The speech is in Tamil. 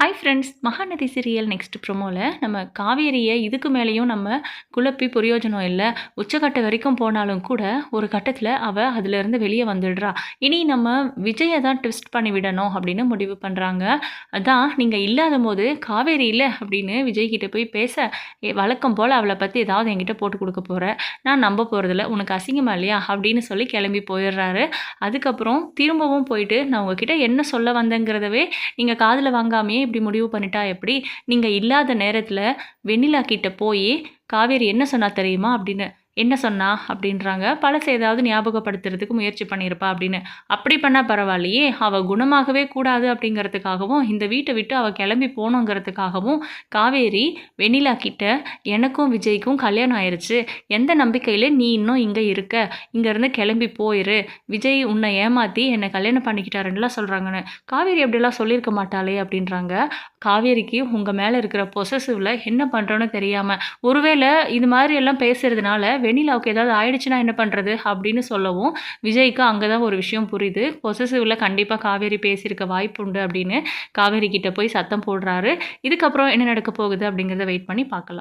Hi friends Mahanadhi serial next ப்ரொமோவில் நம்ம காவேரியை இதுக்கு மேலேயும் நம்ம குழப்பி பிரயோஜனம் இல்லை. உச்சக்கட்ட வரைக்கும் போனாலும் கூட ஒரு கட்டத்தில் அவள் அதிலிருந்து வெளியே வந்துடுறா. இனி நம்ம விஜயை தான் ட்விஸ்ட் பண்ணி விடணும் அப்படின்னு முடிவு பண்ணுறாங்க அதான் நீங்கள் இல்லாத போது காவேரி இல்லை அப்படின்னு விஜய் கிட்ட போய் பேச வழக்கம் போல் அவளை பற்றி ஏதாவது என்கிட்ட போட்டு கொடுக்க போகிற நான் நம்ப போகிறதில்ல உனக்கு அசிங்கமா இல்லையா? அப்படின்னு சொல்லி கிளம்பி போயிடுறாரு. அதுக்கப்புறம் திரும்பவும் போயிட்டு நான் உங்ககிட்ட என்ன சொல்ல வந்தேங்கிறதவே நீங்கள் காதில் வாங்காமையே இப்படி முடிவு பண்ணிட்டா எப்படி? நீங்கள் இல்லாத நேரத்தில் வெண்ணிலா கிட்ட போய் காவேரி என்ன சொன்னா தெரியுமா? அப்படின்னு என்ன சொன்னா? அப்படின்றாங்க. பழசை ஏதாவது ஞாபகப்படுத்துறதுக்கு முயற்சி பண்ணியிருப்பா அப்படின்னு. அப்படி பண்ணால் பரவாயில்லையே. அவள் குணமாகவே கூடாது அப்படிங்கிறதுக்காகவும் இந்த வீட்டை விட்டு அவள் கிளம்பி போகணுங்கிறதுக்காகவும் காவேரி வெண்ணிலா கிட்ட எனக்கும் விஜய்க்கும் கல்யாணம் ஆயிடுச்சு எந்த நம்பிக்கையில் நீ இன்னும் இங்கே இருக்க? இங்கேருந்து கிளம்பி போயிரு. விஜய் உன்னை ஏமாற்றி என்னை கல்யாணம் பண்ணிக்கிட்டாருன்னுலாம் சொல்கிறாங்கன்னு காவேரி அப்படிலாம் சொல்லியிருக்க மாட்டாளே அப்படின்றாங்க. காவேரிக்கு உங்கள் மேலே இருக்கிற பொசசிவில் என்ன பண்ணுறோன்னு தெரியாமல் ஒருவேளை இது மாதிரி எல்லாம் பேசுறதுனால வெண்ணிலாவுக்கு ஏதாவது ஆயிடுச்சுன்னா என்ன பண்ணுறது அப்படின்னு சொல்லவும் விஜய்க்கு அங்கே தான் ஒரு விஷயம் புரியுது. பொசசிவில் கண்டிப்பாக காவேரி பேசியிருக்க வாய்ப்பு உண்டு அப்படின்னு காவேரி கிட்டே போய் சத்தம் போடுறாரு. இதுக்கப்புறம் என்ன நடக்க போகுது அப்படிங்கிறத வெயிட் பண்ணி பார்க்கலாம்.